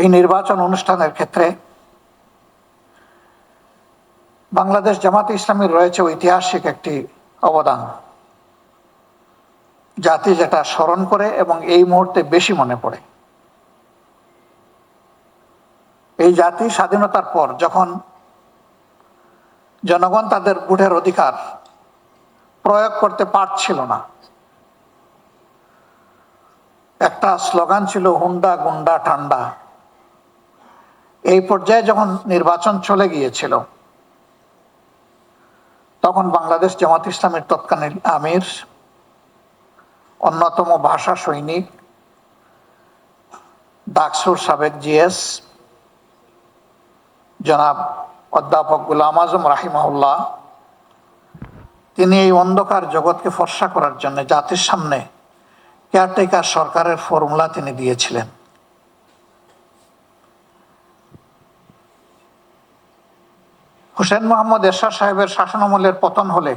এই নির্বাচন অনুষ্ঠানের ক্ষেত্রে বাংলাদেশ জামাতে ইসলামীর রয়েছে ঐতিহাসিক একটি অবদান। জাতি যেটা স্মরণ করে এবং এই মুহূর্তে বেশি মনে পড়ে। এই জাতি স্বাধীনতার পর যখন জনগণ তাদের ভোটের অধিকার প্রয়োগ করতে পারছিল না, একটা স্লোগান ছিল, হুন্ডা গুন্ডা ঠান্ডা। এই পর্যায়ে যখন নির্বাচন চলে গিয়েছিল, তখন বাংলাদেশ জামাত ইসলামের তৎকালীন আমির, অন্যতম ভাষা সৈনিক, ডাকসুর সাবেক জিএস, জনাব অধ্যাপক গুলাম আজম রাহিমাহুল্লাহ, তিনি এই অন্ধকার জগৎকে ফর্সা করার জন্য জাতির সামনে কেয়ারটেকার সরকারের ফর্মুলা তিনি দিয়েছিলেন। হুসেন মোহাম্মদ এরশাদ সাহেবের শাসনামলের পতন হলে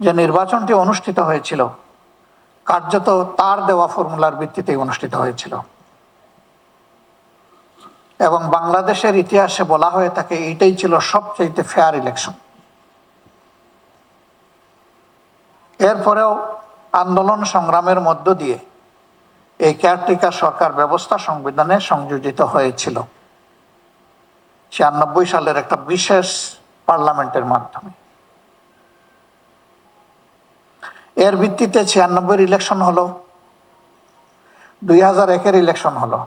যে নির্বাচনটি অনুষ্ঠিত হয়েছিল, কার্যত তার দেওয়া ফর্মুলার ভিত্তিতে অনুষ্ঠিত হয়েছিল। এবং বাংলাদেশের ইতিহাসে বলা হয়ে থাকে, এইটাই ছিল সবচেয়ে ফেয়ার ইলেকশন এরপরেও আন্দোলন সংগ্রামের মধ্য দিয়ে এই কেয়ারটেকার সরকার ব্যবস্থা সংবিধানে সংযোজিত হয়েছিল। ছিয়ানব্বই সালের একটা বিশেষ পার্লামেন্টের মাধ্যমে। এর ভিত্তিতে ছিয়ানব্বই ইলেকশন হলো, দুই হাজার একের ইলেকশন হলো।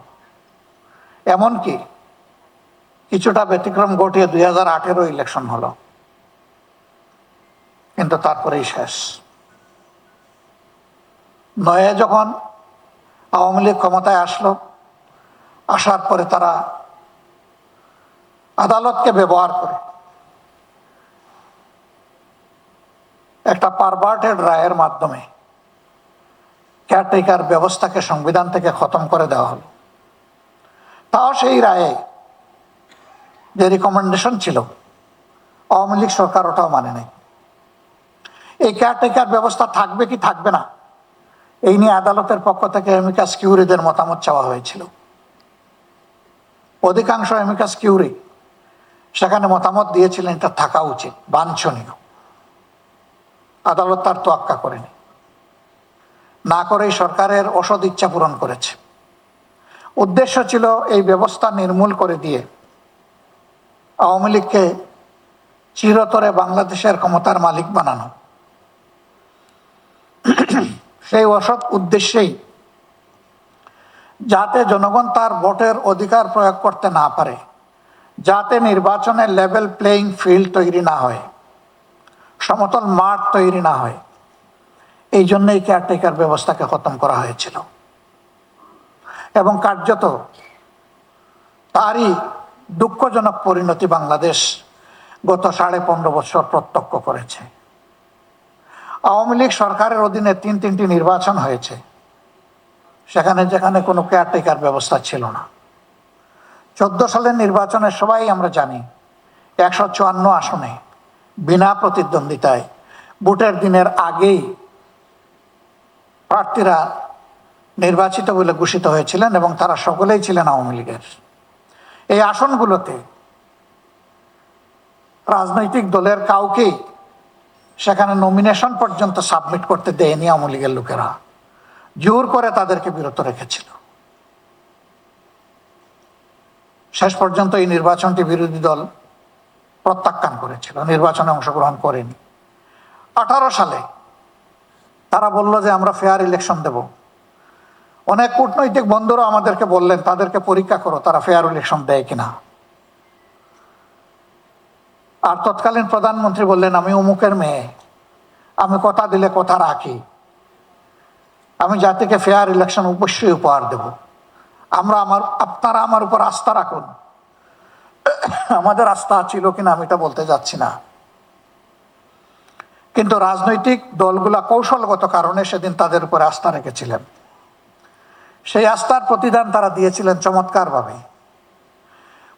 এমনকি কিছুটা ব্যতিক্রম ঘটিয়ে দুই হাজার আঠেরো ইলেকশন হলো। কিন্তু তারপরেই শেষ। নয়ে যখন আওয়ামী লীগ ক্ষমতায় আসলো, আসার পরে তারা আদালতকে ব্যবহার করে। একটা পারভার্টেড রায়ের মাধ্যমে কেয়ারটেকার ব্যবস্থাকে সংবিধান থেকে খতম করে দেওয়া হলো। তাও সেই রায়ে যে রিকমেন্ডেশন ছিল, আওয়ামী লীগ সরকার ওটাও মানে নাই। এই কেয়ারটেকার ব্যবস্থা থাকবে কি থাকবে না, এই নিয়ে আদালতের পক্ষ থেকে এমিকাস কিউরিদের মতামত চাওয়া হয়েছিল। অধিকাংশ এমিকাস কিউরি সেখানে মতামত দিয়েছিলেন, এটা থাকা উচিত, বাঞ্ছনীয়। আদালত তার তোয়াক্কা করেনি। না করেই সরকারের অসদ ইচ্ছা পূরণ করেছে। উদ্দেশ্য ছিল এই ব্যবস্থা নির্মূল করে দিয়ে আওয়ামী লীগকে চিরতরে বাংলাদেশের ক্ষমতার মালিক বানানো। সেই অসৎ উদ্দেশ্যেই যাতে জনগণ তার ভোটের অধিকার প্রয়োগ করতে না পারে যাতে নির্বাচনে লেভেল প্লেয়িং ফিল্ড তৈরি না হয়, সমতল মাঠ তৈরি না হয়। এই জন্যই কেয়ারটেকার ব্যবস্থাকে খতম করা হয়েছিল। এবং কার্যত তারই দুঃখজনক পরিণতি বাংলাদেশ গত সাড়ে পনেরো বছর প্রত্যক্ষ করেছে। আওয়ামী লীগ সরকারের অধীনে তিন তিনটি নির্বাচন হয়েছে। সেখানে যেখানে কোনো কেয়ারটেকার ব্যবস্থা ছিল না। চোদ্দ সালের নির্বাচনে সবাই আমরা জানি, একশো চুয়ান্ন আসনে, বিনা প্রতিদ্বন্দ্বিতায়। ভোটের দিনের আগেই প্রার্থীরা নির্বাচিত বলে ঘোষিত হয়েছিলেন এবং তারা সকলেই ছিলেন আওয়ামী লীগের। এই আসনগুলোতে রাজনৈতিক দলের কাউকেই সেখানে নমিনেশন পর্যন্ত সাবমিট করতে দেয়নি আওয়ামী লীগের লোকেরা। জোর করে তাদেরকে বিরত রেখেছিল। শেষ পর্যন্ত এই নির্বাচনটি বিরোধী দল প্রত্যাখ্যান করেছিল, নির্বাচনে অংশগ্রহণ করেনি। আঠারো সালে তারা বলল যে আমরা ফেয়ার ইলেকশন দেব। অনেক কূটনৈতিক বন্ধুরা আমাদেরকে বললেন, তাদেরকে পরীক্ষা করো, তারা ফেয়ার ইলেকশন দেয় কিনা? আর তৎকালীন প্রধানমন্ত্রী বললেন, আমি অমুকের মেয়ে, আমি কথা দিলে কথা রাখি। আমি জাতিকে ফেয়ার ইলেকশন অবশ্যই উপহার দেব। আমরা আমার, আপনারা আমার উপর আস্থা রাখুন। আমাদের আস্থা ছিল কিনা আমি এটা বলতে যাচ্ছি না। কিন্তু রাজনৈতিক দলগুলা কৌশলগত কারণে সেদিন তাদের উপরে আস্থা রেখেছিলেন। সেই আস্থার প্রতিদান তারা দিয়েছিলেন চমৎকারভাবে।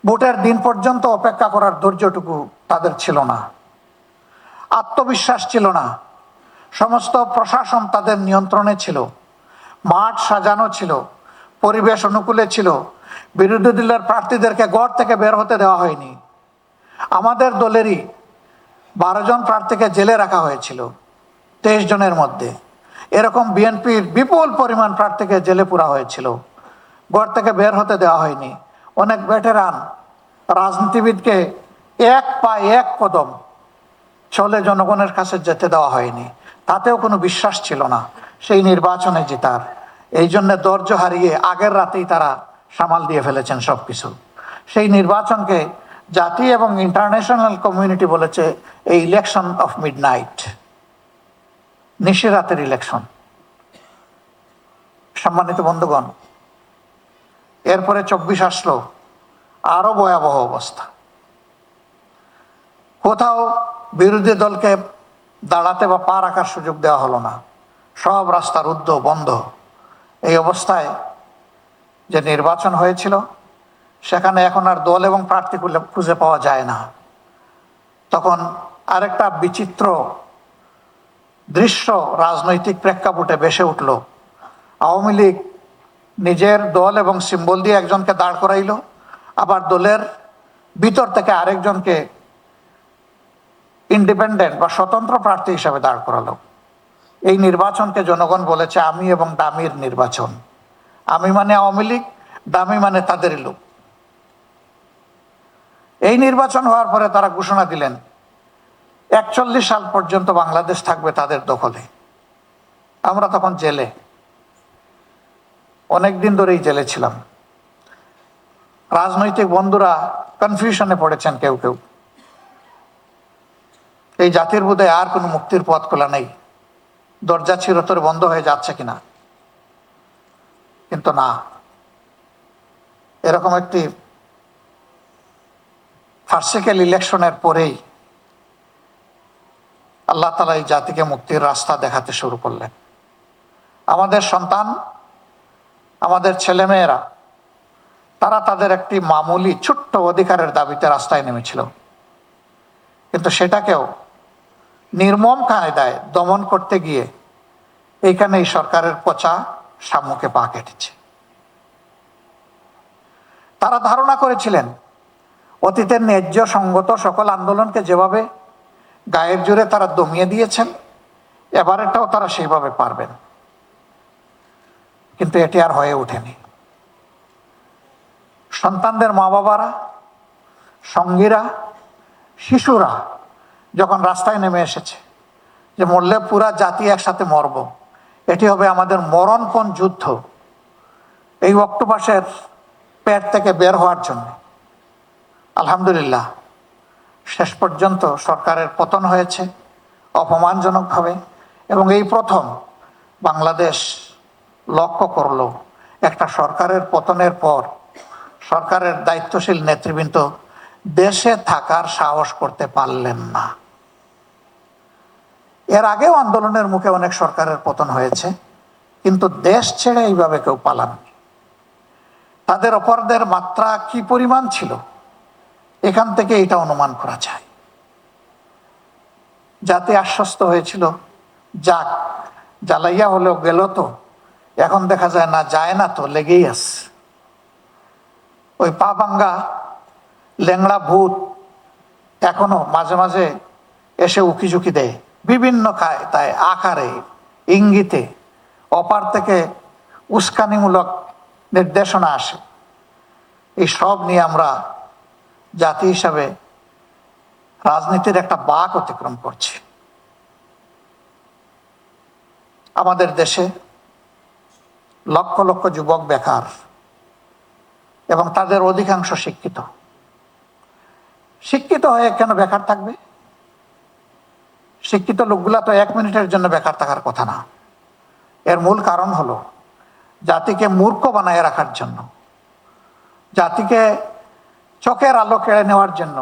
ভোটের দিন পর্যন্ত অপেক্ষা করার ধৈর্যটুকু তাদের ছিল না। আত্মবিশ্বাস ছিল না। সমস্ত প্রশাসন তাদের নিয়ন্ত্রণে ছিল। মাঠ সাজানো ছিল। পরিবেশ অনুকূলে ছিল। বিরোধী দলের প্রার্থীদেরকে গড় থেকে বের হতে দেওয়া হয়নি। আমাদের দলেরই বারো জন প্রার্থীকে জেলে রাখা হয়েছিল, তেইশ জনের মধ্যে। এরকম বিএনপির বিপুল পরিমাণ প্রার্থীকে জেলে পুরা হয়েছিল। ঘর থেকে বের হতে দেওয়া হয়নি। অনেক ভেটেরান রাজনীতিবিদকে এক পায়ে এক কদম চলে জনগণের কাছে যেতে দেওয়া হয়নি। তাতেও কোনো বিশ্বাস ছিল না। সেই নির্বাচনে জেতার। এই জন্য ধৈর্য হারিয়ে আগের রাতেই তারা সামাল দিয়ে ফেলেছেন সব কিছু সেই নির্বাচনকে জাতি এবং ইন্টারন্যাশনাল কমিউনিটি বলেছে এই ইলেকশন অফ মিড নাইট নিশিরাতের ইলেকশন সম্মানিত বন্ধুগণ, এরপরে চব্বিশ আসলো আরও ভয়াবহ অবস্থা। কোথাও বিরোধী দলকে দাঁড়াতে বা পা রাখার সুযোগ দেওয়া হলো না। সব রাস্তা রুদ্ধ বন্ধ। এই অবস্থায় যে নির্বাচন হয়েছিল, সেখানে এখন আর দল এবং প্রার্থী খুঁজে পাওয়া যায় না। তখন আরেকটা বিচিত্র দৃশ্য রাজনৈতিক প্রেক্ষাপটে বেসে উঠল। আওয়ামী লীগ নিজের দল এবং সিম্বল দিয়ে একজনকে দাঁড় করাইল, আবার দলের ভিতর থেকে আরেকজনকে ইন্ডিপেন্ডেন্ট বা স্বতন্ত্র প্রার্থী হিসাবে দাঁড় করালো। এই নির্বাচনকে জনগণ বলেছে আমি এবং দামির নির্বাচন। আমি মানে আওয়ামী লীগ, দামি মানে তাদের লোক। এই নির্বাচন হওয়ার পরে তারা ঘোষণা দিলেন, একচল্লিশ সাল পর্যন্ত বাংলাদেশ থাকবে তাদের দখলে। আমরা তখন জেলে। অনেক দিন ধরেই জেলে ছিলাম। রাজনৈতিক বন্ধুরা কনফিউশনে পড়েছেন কেউ কেউ। এই জাতির বোধহয় আর কোনো মুক্তির পথ খোলা নেই। দরজা চিরতরে বন্ধ হয়ে যাচ্ছে কিনা? কিন্তু না। এরকম একটি ফার্সিক্যাল ইলেকশনের পরেই আল্লাহ তালা এই জাতিকে মুক্তির রাস্তা দেখাতে শুরু করলেন। আমাদের সন্তান, আমাদের ছেলেমেয়েরা, তারা তাদের একটি মামুলি, ছোট্ট অধিকারের দাবিতে রাস্তায় নেমেছিল। কিন্তু সেটাকেও নির্মম কায়দায় দমন করতে গিয়ে এইখানে এই সরকারের পচা সাম্যকে পা কেটেছে। তারা ধারণা করেছিলেন, অতীতের ন্যায্য সঙ্গত সকল আন্দোলনকে যেভাবে গায়ের জোরে তারা দমিয়ে দিয়েছেন এবারেটাও তারা সেইভাবে পারবেন। কিন্তু এটি আর হয়ে ওঠেনি। সন্তানদের মা বাবারা সঙ্গীরা, শিশুরা যখন রাস্তায় নেমে এসেছে, যে মরলে পুরা জাতি একসাথে মরব। এটি হবে আমাদের মরণপণ যুদ্ধ এই অক্টোপাসের পেট থেকে বের হওয়ার জন্য। আলহামদুলিল্লাহ, শেষ পর্যন্ত সরকারের পতন হয়েছে অপমানজনকভাবে এবং এই প্রথম বাংলাদেশ লক্ষ্য করল একটা সরকারের পতনের পর সরকারের দায়িত্বশীল নেতৃবৃন্দ দেশে থাকার সাহস করতে পারলেন না। এর আগেও আন্দোলনের মুখে অনেক সরকারের পতন হয়েছে, কিন্তু দেশ ছেড়ে এইভাবে কেউ পালাননি তাদের অপরাধের মাত্রা কি পরিমাণ ছিল, এখান থেকে এটা অনুমান করা যায়। যাতে আশ্বস্ত হয়েছিল, যাক, জ্বালাইয়া হলেও গেল তো, এখন দেখা যায় না যায় না তো, লেগেই আছে। ওই পা ভাঙ্গা ল্যাংড়া ভূত এখনও মাঝে মাঝে এসে উকিঝুঁকি দেয়। বিভিন্ন তাই আকারে, ইঙ্গিতে অপার থেকে উস্কানিমূলক নির্দেশনা আসে। এই সব নিয়ে আমরা জাতি হিসাবে রাজনীতির একটা বাক অতিক্রম করছি। আমাদের দেশে লক্ষ লক্ষ যুবক বেকার এবং তাদের অধিকাংশ শিক্ষিত। শিক্ষিত হয়ে কেন বেকার থাকবে? শিক্ষিত লোকগুলা তো এক মিনিটের জন্য বেকার থাকার কথা না। এর মূল কারণ হলো জাতিকে মূর্খ বানায় রাখার জন্য। জাতিকে চোখের আলো কেড়ে নেওয়ার জন্য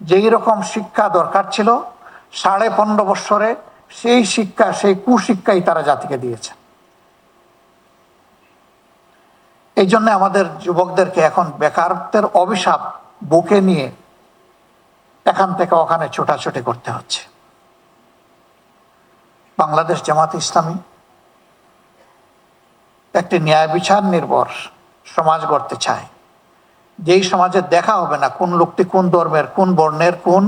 যেই রকম শিক্ষা দরকার ছিল, সাড়ে পনেরো বৎসরে সেই শিক্ষা, সেই কুশিক্ষাই তারা জাতিকে দিয়েছে। এই জন্য আমাদের যুবকদেরকে এখন বেকারত্বের অভিশাপ বুকে নিয়ে এখান থেকে ওখানে ছোটাছুটি করতে হচ্ছে। বাংলাদেশ জামাত ইসলামী একটি ন্যায় বিচার নির্ভর সমাজ গড়তে চায়। যেই সমাজে দেখা হবে না কোন লোকটি কোন ধর্মের, কোন বর্ণের, কোন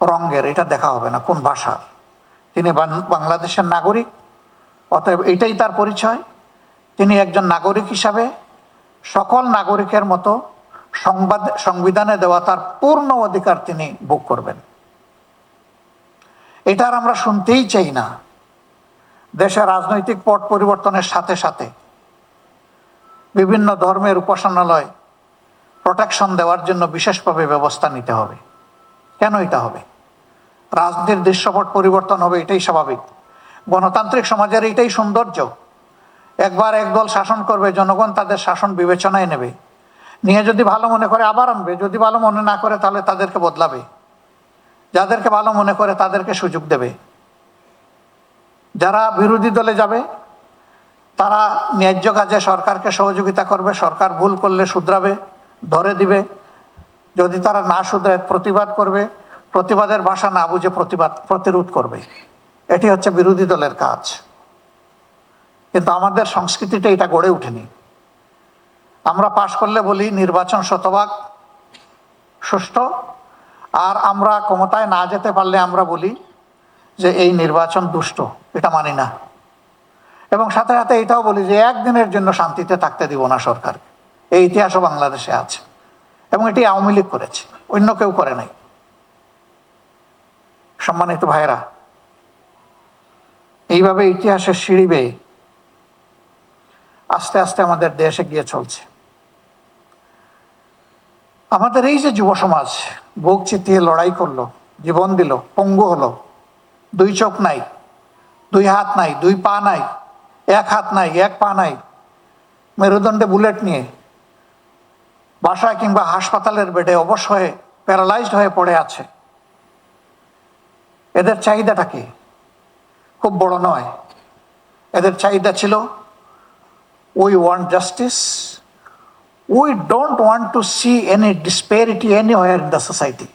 রঙ্গের এটা দেখা হবে না, কোন ভাষার। তিনি বাংলাদেশের নাগরিক, অতএব এটাই তার পরিচয়। তিনি একজন নাগরিক হিসাবে সকল নাগরিকের মতো সংবাদ, সংবিধানে দেওয়া তার পূর্ণ অধিকার তিনি ভোগ করবেন। এটা আর আমরা শুনতেই চাই না। দেশের রাজনৈতিক পট পরিবর্তনের সাথে সাথে বিভিন্ন ধর্মের উপাসনালয় প্রোটেকশন দেওয়ার জন্য বিশেষভাবে ব্যবস্থা নিতে হবে। কেন এটা হবে? রাজনীতির দৃশ্যপট পরিবর্তন হবে, এটাই স্বাভাবিক। গণতান্ত্রিক সমাজের এটাই সৌন্দর্য। একবার একদল শাসন করবে, জনগণ তাদের শাসন বিবেচনায় নেবে। নিয়ে যদি ভালো মনে করে আবার আনবে, যদি ভালো মনে না করে তাহলে তাদেরকে বদলাবে। যাদেরকে ভালো মনে করে তাদেরকে সুযোগ দেবে। যারা বিরোধী দলে যাবে, তারা ন্যায্য কাজে সরকারকে সহযোগিতা করবে, সরকার ভুল করলে শুধরাবে, ধরে দিবে। যদি তারা না শুধরায়, প্রতিবাদ করবে, প্রতিবাদের ভাষা না বুঝে প্রতিবাদ, প্রতিরোধ করবে। এটি হচ্ছে বিরোধী দলের কাজ। কিন্তু আমাদের সংস্কৃতিটা এটা গড়ে ওঠেনি। আমরা পাশ করলে বলি, নির্বাচন শতভাগ সুষ্ঠু আর আমরা ক্ষমতায় না যেতে পারলে আমরা বলি যে এই নির্বাচন দুষ্ট, এটা মানি না। এবং সাথে সাথে এটাও বলি যে একদিনের জন্য শান্তিতে থাকতে দিব না সরকার। এই ইতিহাসও বাংলাদেশে আছে। এবং এটি আওয়ামী লীগ করেছে, অন্য কেউ করে নাই। সম্মানিত ভাইরা এইভাবে ইতিহাসের সিঁড়ি বেয়ে আস্তে আস্তে আমাদের দেশে গিয়ে চলছে। আমাদের এই যে যুব সমাজ বুক চিতিয়ে লড়াই করল, জীবন দিল, পঙ্গু হলো, দুই চোখ নাই, দুই হাত নাই, দুই পা নাই, এক হাত নাই, এক পা নাই, মেরুদণ্ডে বুলেট নিয়ে বাসায় কিংবা হাসপাতালের বেডে অবশ হয়ে, প্যারালাইজড হয়ে পড়ে আছে। এদের চাহিদাটা কি? খুব বড় নয়। এদের চাহিদা ছিল we want justice we don't want to see any disparity anywhere in the society.